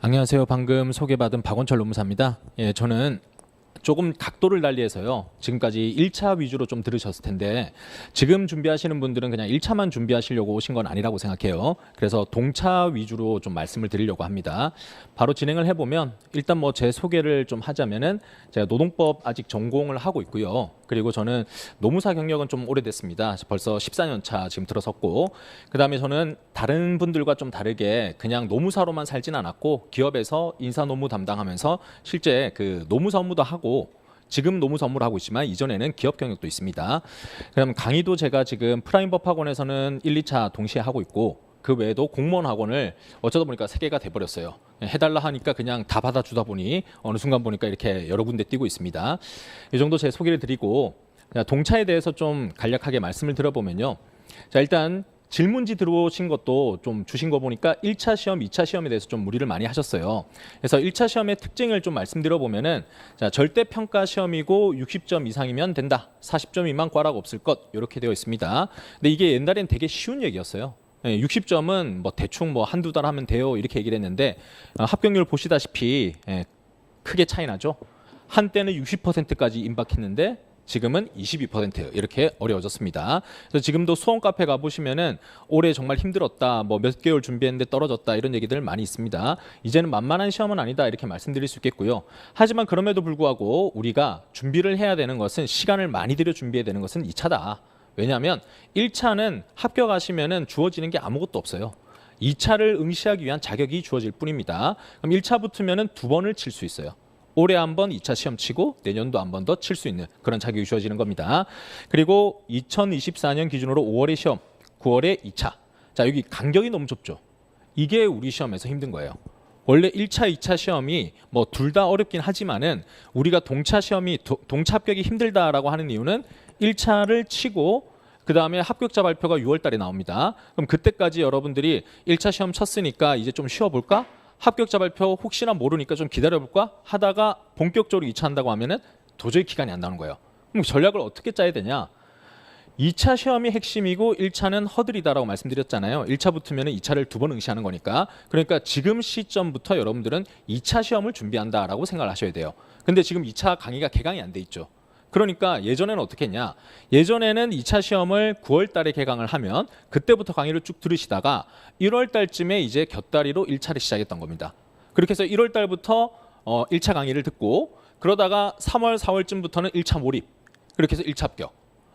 안녕하세요. 방금 소개받은 박원철 노무사입니다. 예, 저는 조금 각도를 달리해서요. 지금까지 1차 위주로 좀 들으셨을 텐데 지금 준비하시는 분들은 그냥 1차만 준비하시려고 오신 건 아니라고 생각해요. 그래서 동차 위주로 좀 말씀을 드리려고 합니다. 바로 진행을 해보면 일단 뭐 제 소개를 좀 하자면은 제가 노동법 아직 전공을 하고 있고요. 그리고 저는 노무사 경력은 좀 오래됐습니다. 벌써 14년 차 지금 들어섰고 그다음에 저는 다른 분들과 좀 다르게 그냥 노무사로만 살진 않았고 기업에서 인사 노무 담당하면서 실제 그 노무사 업무도 하고 지금 노무사 업무를 하고 있지만 이전에는 기업 경력도 있습니다. 그럼 강의도 제가 지금 프라임법 학원에서는 1, 2차 동시에 하고 있고 그 외에도 공무원 학원을 어쩌다 보니까 세 개가 돼버렸어요. 해달라 하니까 그냥 다 받아주다 보니 어느 순간 보니까 이렇게 여러 군데 뛰고 있습니다. 이 정도 제 소개를 드리고 자, 동차에 대해서 좀 간략하게 말씀을 들어보면요. 자 일단 질문지 들어오신 것도 좀 주신 거 보니까 1차 시험, 2차 시험에 대해서 좀 무리를 많이 하셨어요. 그래서 1차 시험의 특징을 좀 말씀드려 보면은 자, 절대 평가 시험이고 60점 이상이면 된다. 40점 미만 과락 없을 것. 이렇게 되어 있습니다. 근데 이게 옛날엔 되게 쉬운 얘기였어요. 예, 60점은 뭐 대충 뭐 한두 달 하면 돼요. 이렇게 얘기를 했는데 어, 합격률 보시다시피 예, 크게 차이 나죠. 한때는 60%까지 임박했는데 지금은 22% 이렇게 어려워졌습니다. 그래서 지금도 수험 카페 가 보시면은 올해 정말 힘들었다, 뭐 몇 개월 준비했는데 떨어졌다 이런 얘기들 많이 있습니다. 이제는 만만한 시험은 아니다 이렇게 말씀드릴 수 있겠고요. 하지만 그럼에도 불구하고 우리가 준비를 해야 되는 것은 시간을 많이 들여 준비해야 되는 것은 2차다. 왜냐하면 1차는 합격하시면은 주어지는 게 아무것도 없어요. 2차를 응시하기 위한 자격이 주어질 뿐입니다. 그럼 1차 붙으면은 두 번을 칠 수 있어요. 올해 한 번 2차 시험 치고 내년도 한 번 더 칠 수 있는 그런 자격이 주어지는 겁니다. 그리고 2024년 기준으로 5월에 시험, 9월에 2차. 자, 여기 간격이 너무 좁죠. 이게 우리 시험에서 힘든 거예요. 원래 1차, 2차 시험이 뭐 둘 다 어렵긴 하지만은 우리가 동차 시험이 도- 동차 합격이 힘들다라고 하는 이유는 1차를 치고 그 다음에 합격자 발표가 6월 달에 나옵니다. 그럼 그때까지 여러분들이 1차 시험 쳤으니까 이제 좀 쉬어볼까? 합격자 발표 혹시나 모르니까 좀 기다려볼까? 하다가 본격적으로 2차 한다고 하면은 도저히 기간이 안 나오는 거예요. 그럼 전략을 어떻게 짜야 되냐? 2차 시험이 핵심이고 1차는 허들이다라고 말씀드렸잖아요. 1차 붙으면 2차를 두 번 응시하는 거니까. 그러니까 지금 시점부터 여러분들은 2차 시험을 준비한다라고 생각을 하셔야 돼요. 근데 지금 2차 강의가 개강이 안 돼 있죠. 그러니까 예전에는 어떻게 했냐? 예전에는 2차 시험을 9월 달에 개강을 하면 그때부터 강의를 쭉 들으시다가 1월 달쯤에 이제 곁다리로 1차를 시작했던 겁니다. 그렇게 해서 1월 달부터 어 1차 강의를 듣고 그러다가 3월 4월쯤부터는 1차 몰입. 그렇게 해서 1차 합격.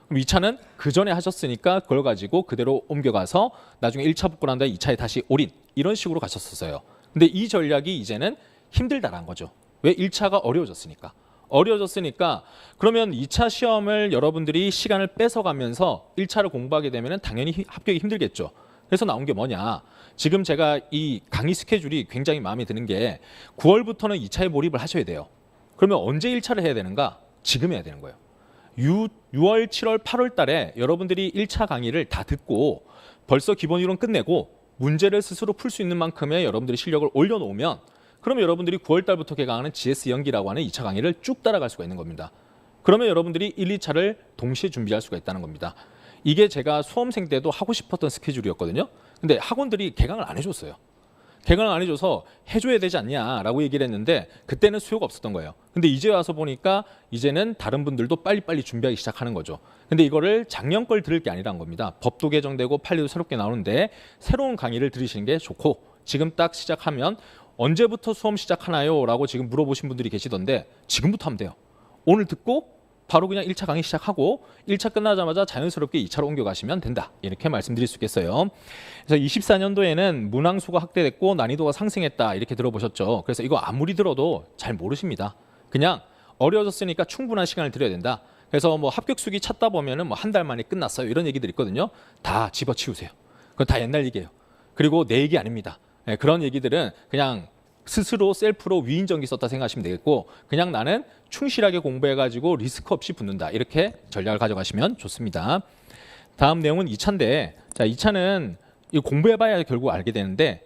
그럼 2차는 그 전에 하셨으니까 그걸 가지고 그대로 옮겨가서 나중에 1차 붙고 난 다음에 2차에 다시 올인 이런 식으로 가셨었어요. 근데 이 전략이 이제는 힘들다라는 거죠. 왜 1차가 어려워졌으니까. 어려워졌으니까 그러면 2차 시험을 여러분들이 시간을 뺏어가면서 1차를 공부하게 되면 당연히 히- 합격이 힘들겠죠. 그래서 나온 게 뭐냐. 지금 제가 이 강의 스케줄이 굉장히 마음에 드는 게 9월부터는 2차에 몰입을 하셔야 돼요. 그러면 언제 1차를 해야 되는가? 지금 해야 되는 거예요. 6, 6월, 7월, 8월 달에 여러분들이 1차 강의를 다 듣고 벌써 기본 이론 끝내고 문제를 스스로 풀 수 있는 만큼의 여러분들이 실력을 올려놓으면 그러면 여러분들이 9월 달부터 개강하는 GS 연기라고 하는 2차 강의를 쭉 따라갈 수가 있는 겁니다. 그러면 여러분들이 1, 2차를 동시에 준비할 수가 있다는 겁니다. 이게 제가 수험생 때도 하고 싶었던 스케줄이었거든요. 근데 학원들이 개강을 안 해줬어요. 개강을 안 해줘서 해줘야 되지 않냐라고 얘기를 했는데 그때는 수요가 없었던 거예요. 근데 이제 와서 보니까 이제는 다른 분들도 빨리빨리 준비하기 시작하는 거죠. 근데 이거를 작년 걸 들을 게 아니란 겁니다. 법도 개정되고 판례도 새롭게 나오는데 새로운 강의를 들으시는 게 좋고 지금 딱 시작하면 언제부터 수험 시작하나요? 라고 지금 물어보신 분들이 계시던데 지금부터 하면 돼요. 오늘 듣고 바로 그냥 1차 강의 시작하고 1차 끝나자마자 자연스럽게 2차로 옮겨가시면 된다. 이렇게 말씀드릴 수 있겠어요. 그래서 24년도에는 문항수가 확대됐고 난이도가 상승했다. 이렇게 들어보셨죠. 그래서 이거 아무리 들어도 잘 모르십니다. 그냥 어려워졌으니까 충분한 시간을 드려야 된다. 그래서 뭐 합격 수기 찾다 보면은 뭐 한 달 만에 끝났어요. 이런 얘기들 있거든요. 다 집어치우세요. 그건 다 옛날 얘기예요. 그리고 내 얘기 아닙니다. 예, 그런 얘기들은 그냥 스스로 셀프로 위인전기 썼다 생각하시면 되겠고 그냥 나는 충실하게 공부해가지고 리스크 없이 붙는다 이렇게 전략을 가져가시면 좋습니다. 다음 내용은 2차인데 자 2차는 이 공부해봐야 결국 알게 되는데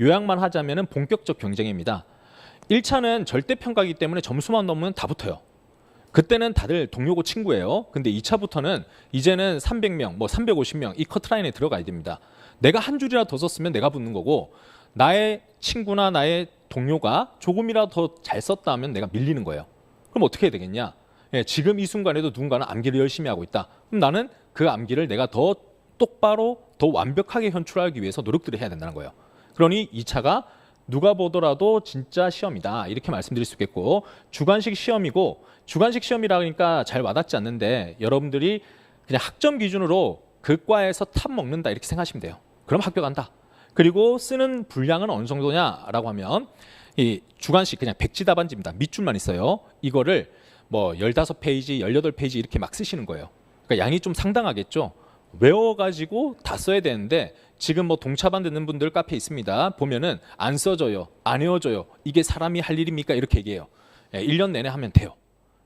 요약만 하자면은 본격적 경쟁입니다. 1차는 절대 평가기 때문에 점수만 넘으면 다 붙어요. 그때는 다들 동료고 친구예요. 근데 2차부터는 이제는 300명, 뭐 350명 이 커트라인에 들어가야 됩니다. 내가 한 줄이라 더 썼으면 내가 붙는 거고 나의 친구나 나의 동료가 조금이라도 더 잘 썼다면 내가 밀리는 거예요. 그럼 어떻게 해야 되겠냐? 예, 지금 이 순간에도 누군가는 암기를 열심히 하고 있다. 그럼 나는 그 암기를 내가 더 똑바로 더 완벽하게 현출하기 위해서 노력들을 해야 된다는 거예요. 그러니 이 차가 누가 보더라도 진짜 시험이다 이렇게 말씀드릴 수 있겠고 주관식 시험이고 주관식 시험이라니까 잘 와닿지 않는데 여러분들이 그냥 학점 기준으로 그 과에서 탑 먹는다 이렇게 생각하시면 돼요. 그럼 합격한다. 그리고 쓰는 분량은 어느 정도냐라고 하면 이 주관식 그냥 백지 답안지입니다. 밑줄만 있어요. 이거를 뭐 15페이지, 18페이지 이렇게 막 쓰시는 거예요. 그러니까 양이 좀 상당하겠죠. 외워가지고 다 써야 되는데 지금 뭐 동차반 듣는 분들 카페 있습니다. 보면은 안 써져요, 안 외워져요. 이게 사람이 할 일입니까? 이렇게 얘기해요. 예, 1년 내내 하면 돼요.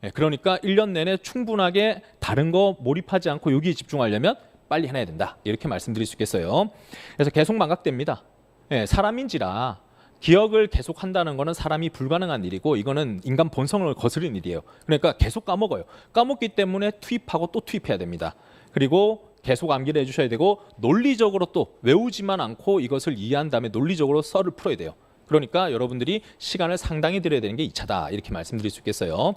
예, 그러니까 1년 내내 충분하게 다른 거 몰입하지 않고 여기에 집중하려면 빨리 해놔야 된다. 이렇게 말씀드릴 수 있겠어요. 그래서 계속 망각됩니다. 예, 사람인지라 기억을 계속 한다는 거는 사람이 불가능한 일이고 이거는 인간 본성을 거스르는 일이에요. 그러니까 계속 까먹어요. 까먹기 때문에 투입하고 또 투입해야 됩니다. 그리고 계속 암기를 해주셔야 되고 논리적으로 또 외우지만 않고 이것을 이해한 다음에 논리적으로 썰을 풀어야 돼요. 그러니까 여러분들이 시간을 상당히 들여야 되는 게 2차다 이렇게 말씀드릴 수 있겠어요.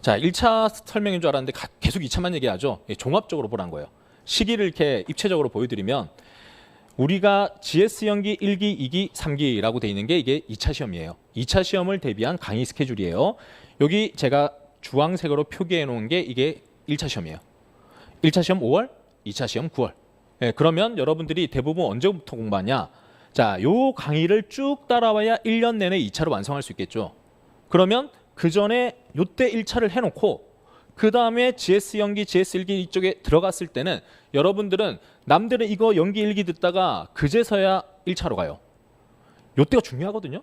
자, 1차 설명인 줄 알았는데 가- 계속 2차만 얘기하죠. 예, 종합적으로 보란 거예요. 시기를 이렇게 입체적으로 보여드리면 우리가 GS 연기 1기, 2기, 3기라고 돼 있는 게 이게 2차 시험이에요. 2차 시험을 대비한 강의 스케줄이에요. 여기 제가 주황색으로 표기해 놓은 게 이게 1차 시험이에요. 1차 시험 5월, 2차 시험 9월. 예, 그러면 여러분들이 대부분 언제부터 공부하냐? 자, 요 강의를 쭉 따라와야 1년 내내 2차로 완성할 수 있겠죠. 그러면 그 전에 요때 1차를 해놓고 그 다음에 GS 연기, GS 일기 이쪽에 들어갔을 때는 여러분들은 남들은 이거 연기 일기 듣다가 그제서야 1차로 가요. 요때가 중요하거든요.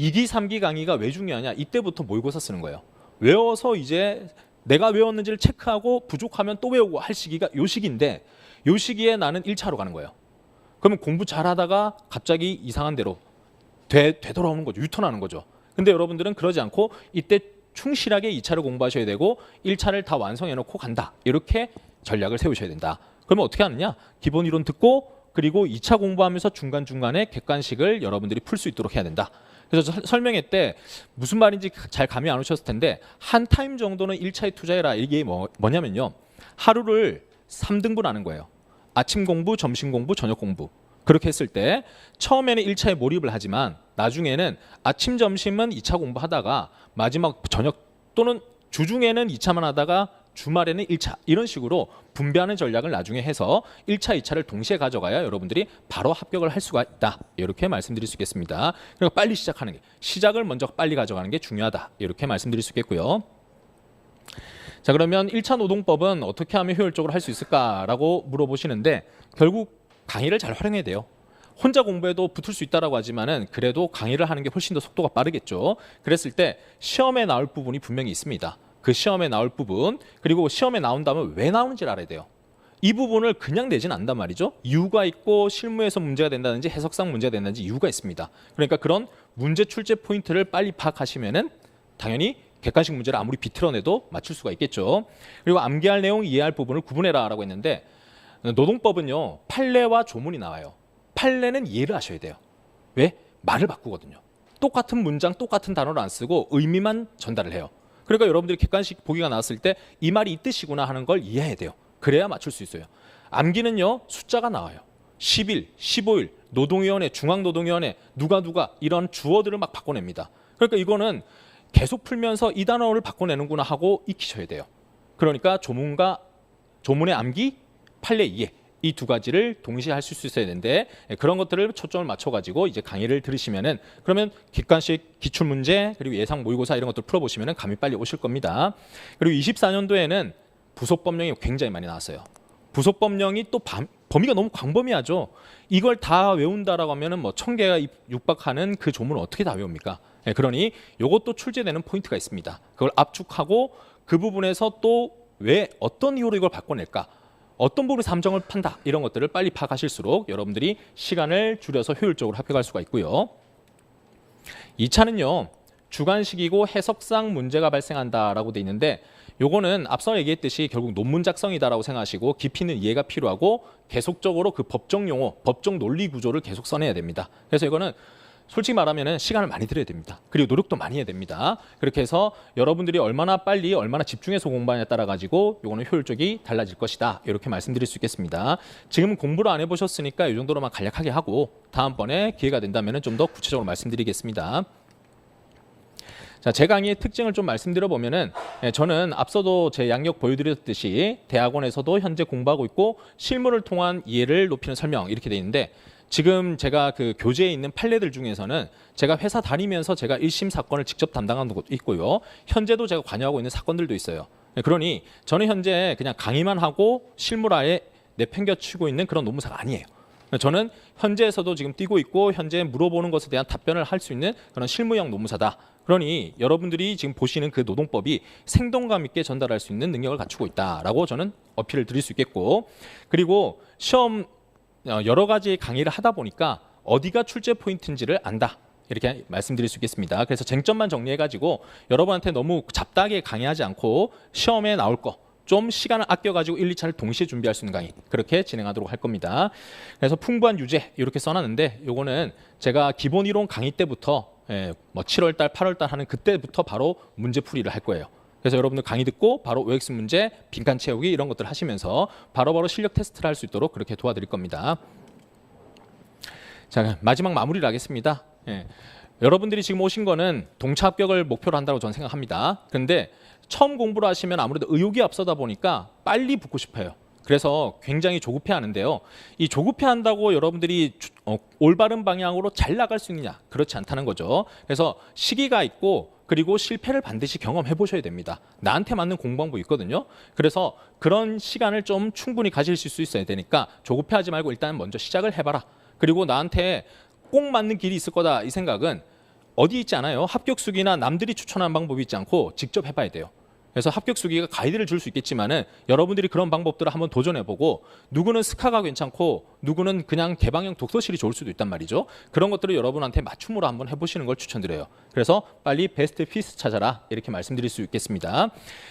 2기, 3기 강의가 왜 중요하냐? 이때부터 모의고사 쓰는 거예요. 외워서 이제 내가 외웠는지를 체크하고 부족하면 또 외우고 할 시기가 요 시기인데 요 시기에 나는 1차로 가는 거예요. 그러면 공부 잘하다가 갑자기 이상한 대로 되, 되돌아오는 거죠. 유턴하는 거죠. 근데 여러분들은 그러지 않고 이때 충실하게 2차를 공부하셔야 되고 1차를 다 완성해 놓고 간다. 이렇게 전략을 세우셔야 된다. 그러면 어떻게 하느냐? 기본 이론 듣고 그리고 2차 공부하면서 중간중간에 객관식을 여러분들이 풀 수 있도록 해야 된다. 그래서 설- 설명회 때 무슨 말인지 잘 감이 안 오셨을 텐데 한 타임 정도는 1차에 투자해라. 이게 뭐, 뭐냐면요. 하루를 3등분 하는 거예요. 아침 공부, 점심 공부, 저녁 공부. 그렇게 했을 때 처음에는 1차에 몰입을 하지만 나중에는 아침, 점심은 2차 공부하다가 마지막 저녁 또는 주중에는 2차만 하다가 주말에는 1차 이런 식으로 분배하는 전략을 나중에 해서 1차, 2차를 동시에 가져가야 여러분들이 바로 합격을 할 수가 있다. 이렇게 말씀드릴 수 있겠습니다. 그러니까 빨리 시작하는 게 시작을 먼저 빨리 가져가는 게 중요하다. 이렇게 말씀드릴 수 있겠고요. 자 그러면 1차 노동법은 어떻게 하면 효율적으로 할 수 있을까라고 물어보시는데 결국 강의를 잘 활용해야 돼요. 혼자 공부해도 붙을 수 있다라고 하지만은 그래도 강의를 하는 게 훨씬 더 속도가 빠르겠죠. 그랬을 때 시험에 나올 부분이 분명히 있습니다. 그 시험에 나올 부분 그리고 시험에 나온다면 왜 나오는지를 알아야 돼요. 이 부분을 그냥 내진 않단 말이죠. 이유가 있고 실무에서 문제가 된다든지 해석상 문제가 된다든지 이유가 있습니다. 그러니까 그런 문제 출제 포인트를 빨리 파악하시면은 당연히 객관식 문제를 아무리 비틀어내도 맞출 수가 있겠죠. 그리고 암기할 내용, 이해할 부분을 구분해라라고 했는데 노동법은요 판례와 조문이 나와요. 판례는 이해를 하셔야 돼요. 왜? 말을 바꾸거든요. 똑같은 문장, 똑같은 단어를 안 쓰고 의미만 전달을 해요. 그러니까 여러분들이 객관식 보기가 나왔을 때 이 말이 이 뜻이구나 하는 걸 이해해야 돼요. 그래야 맞출 수 있어요. 암기는요 숫자가 나와요. 10일, 15일, 노동위원회, 중앙노동위원회, 누가 누가 이런 주어들을 막 바꿔냅니다. 그러니까 이거는 계속 풀면서 이 단어를 바꿔내는구나 하고 익히셔야 돼요. 그러니까 조문과 조문의 암기, 판례 이해 이 두 가지를 동시에 하실 수 있어야 되는데 예, 그런 것들을 초점을 맞춰가지고 이제 강의를 들으시면은 그러면 객관식 기출 문제 그리고 예상 모의고사 이런 것들 풀어보시면은 감이 빨리 오실 겁니다. 그리고 24년도에는 부속 법령이 굉장히 많이 나왔어요. 부속 법령이 또 밤- 범위가 너무 광범위하죠. 이걸 다 외운다라고 하면은 뭐 천 개가 입- 육박하는 그 조문을 어떻게 다 외웁니까? 예, 그러니 이것도 출제되는 포인트가 있습니다. 그걸 압축하고 그 부분에서 또 왜 어떤 이유로 이걸 바꿔낼까? 어떤 부분을 삼정을 판다 이런 것들을 빨리 파악하실수록 여러분들이 시간을 줄여서 효율적으로 합격할 수가 있고요. 2차는요 주관식이고 해석상 문제가 발생한다라고 돼 있는데 요거는 앞서 얘기했듯이 결국 논문 작성이다라고 생각하시고 깊이 있는 이해가 필요하고 계속적으로 그 법정 용어, 법정 논리 구조를 계속 써내야 됩니다. 그래서 이거는 솔직히 말하면은 시간을 많이 들여야 됩니다. 그리고 노력도 많이 해야 됩니다. 그렇게 해서 여러분들이 얼마나 빨리 얼마나 집중해서 공부하냐에 따라 가지고 요거는 효율적이 달라질 것이다. 이렇게 말씀드릴 수 있겠습니다. 지금 공부를 안 해보셨으니까 이 정도로만 간략하게 하고 다음번에 기회가 된다면은 좀더 구체적으로 말씀드리겠습니다. 자, 제 강의의 특징을 좀 말씀드려 보면은 예, 저는 앞서도 제 양력 보여드렸듯이 대학원에서도 현재 공부하고 있고 실무를 통한 이해를 높이는 설명 이렇게 돼 있는데 지금 제가 그 교재에 있는 판례들 중에서는 제가 회사 다니면서 제가 1심 사건을 직접 담당한 것도 있고요. 현재도 제가 관여하고 있는 사건들도 있어요. 예, 그러니 저는 현재 그냥 강의만 하고 실무라에 내팽겨치고 있는 그런 노무사가 아니에요. 저는 현재에서도 지금 뛰고 있고 현재 물어보는 것에 대한 답변을 할 수 있는 그런 실무형 노무사다. 그러니 여러분들이 지금 보시는 그 노동법이 생동감 있게 전달할 수 있는 능력을 갖추고 있다라고 저는 어필을 드릴 수 있겠고 그리고 시험 어, 여러 가지 강의를 하다 보니까 어디가 출제 포인트인지를 안다. 이렇게 말씀드릴 수 있겠습니다. 그래서 쟁점만 정리해가지고 여러분한테 너무 잡다하게 강의하지 않고 시험에 나올 거 좀 시간을 아껴가지고 1, 2차를 동시에 준비할 수 있는 강의 그렇게 진행하도록 할 겁니다. 그래서 풍부한 유제 이렇게 써놨는데 요거는 제가 기본 이론 강의 때부터 예, 뭐 7월달, 8월달 하는 그때부터 바로 문제 풀이를 할 거예요. 그래서 여러분들 강의 듣고 바로 OX 문제, 빈칸 채우기 이런 것들 하시면서 바로 바로 실력 테스트를 할 수 있도록 그렇게 도와드릴 겁니다. 자 마지막 마무리를 하겠습니다. 예. 여러분들이 지금 오신 거는 동차 합격을 목표로 한다고 저는 생각합니다. 그런데 처음 공부를 하시면 아무래도 의욕이 앞서다 보니까 빨리 붙고 싶어요. 그래서 굉장히 조급해 하는데요. 이 조급해 한다고 여러분들이 주- 어, 올바른 방향으로 잘 나갈 수 있느냐? 그렇지 않다는 거죠. 그래서 시기가 있고 그리고 실패를 반드시 경험해 보셔야 됩니다. 나한테 맞는 공부 방법 있거든요. 그래서 그런 시간을 좀 충분히 가질 수 있어야 되니까 조급해하지 말고 일단 먼저 시작을 해봐라. 그리고 나한테 꼭 맞는 길이 있을 거다 이 생각은 어디 있지 않아요. 합격수기나 남들이 추천한 방법이 있지 않고 직접 해봐야 돼요. 그래서 합격 수기가 가이드를 줄 수 있겠지만은 여러분들이 그런 방법들을 한번 도전해보고 누구는 스카가 괜찮고 누구는 그냥 개방형 독서실이 좋을 수도 있단 말이죠. 그런 것들을 여러분한테 맞춤으로 한번 해보시는 걸 추천드려요. 그래서 빨리 베스트 피스 찾아라 이렇게 말씀드릴 수 있겠습니다.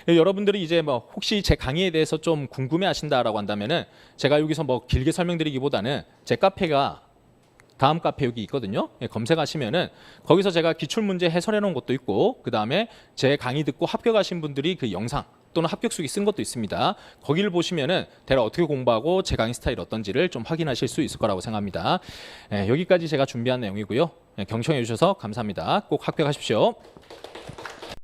예, 여러분들이 이제 뭐 혹시 제 강의에 대해서 좀 궁금해하신다라고 한다면은 제가 여기서 뭐 길게 설명드리기보다는 제 카페가 다음 카페 여기 있거든요. 예, 검색하시면은 거기서 제가 기출 문제 해설해 놓은 것도 있고 그 다음에 제 강의 듣고 합격하신 분들이 그 영상 또는 합격 수기 쓴 것도 있습니다. 거기를 보시면은 대략 어떻게 공부하고 제 강의 스타일 어떤지를 좀 확인하실 수 있을 거라고 생각합니다. 예, 여기까지 제가 준비한 내용이고요. 예, 경청해 주셔서 감사합니다. 꼭 합격하십시오.